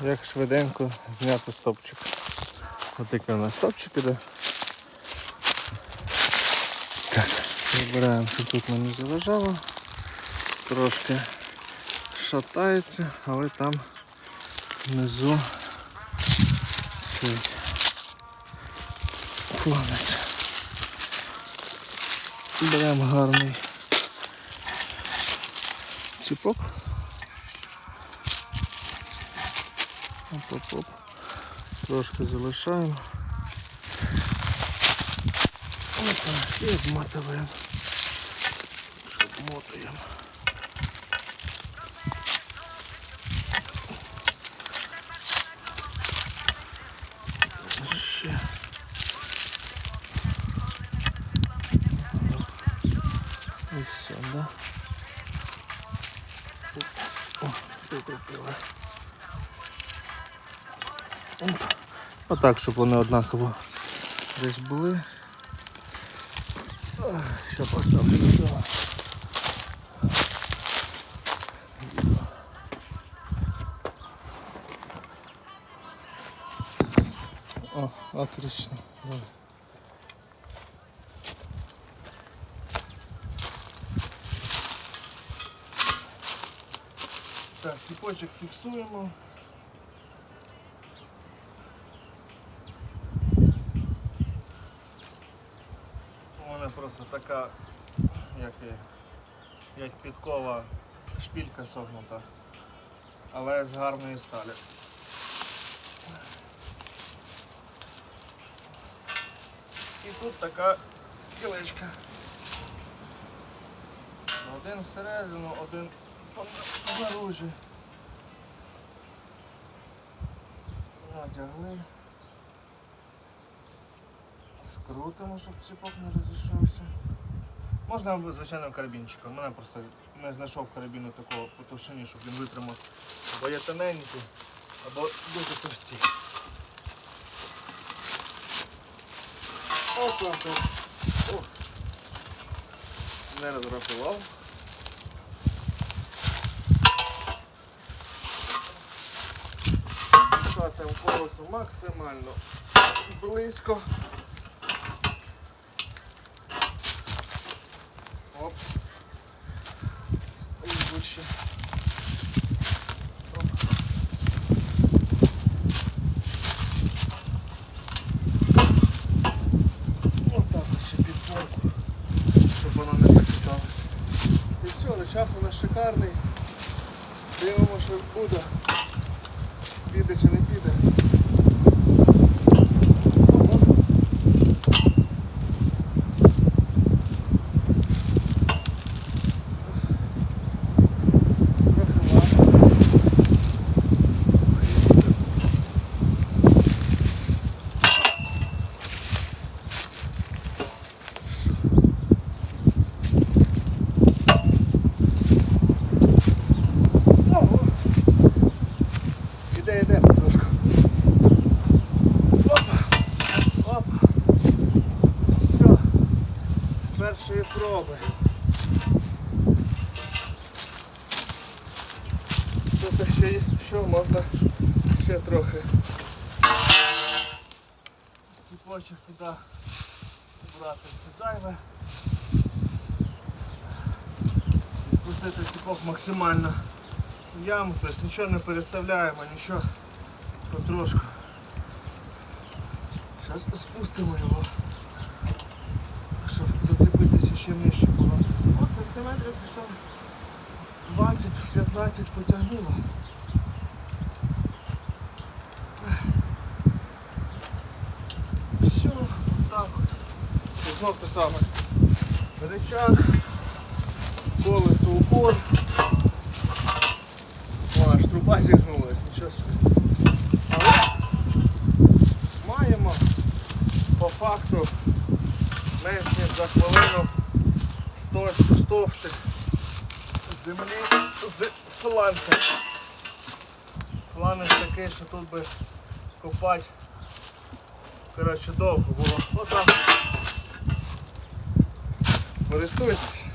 як швиденько зняти стопчик. Ось такий у нас стопчик іде. Так, вибираємо, що тут мені залежало. Трошки шатається, але там внизу цей фланець. Беремо гарний ціпок. Оп-оп-оп. Трошки залишаємо. Опа, і обмотуємо. Обмотуємо. Ще. І все, да? О, прикрутила. Отак, щоб вони однаково десь були. Ще поставлю сюди. О, отлично. Так, ціпочок фіксуємо. Просто така, як, і- як підкова шпілька согнута, але з гарної сталі. І тут така кілечка. Один всередину, один знаружи. Надягли. Скрутимо, щоб ціпок не розійшовся. Можна звичайним карабінчиком. Мене просто не знайшов карабіну такого по товщині, щоб він витримав. Або є тоненький, або дуже товсті. Опа. О. Не розрахував. Катаємо колесо максимально близько. Оп. І вище. Оп. Отак от ще підпорку, щоб воно не прочиталося. І все, речах у нас шикарний. Дивимося, що буде. Піде чи не піде. Ого. Трохи мало. Ого. Іде, іде потрошку. Опа. Опа. Все. З першої проби. Тут ще є- що можна ще трохи. Ціпочок туди брати все зайве. Спустити ціпок максимально в яму, тобто нічого не переставляємо, нічого потрошку. Зараз спустимо його, ще нижче було. О, сантиметрів пішов 20-15 потягнуло. Все, так от. Знов те саме. Рычаг, колесо упор. О, аж труба зігнулась, нічого собі. Але маємо по факту менш за хвилину стовпчик землі з фланцем. Фланець такий, що тут би копати коротше, довго було. Отак. Користуйтесь.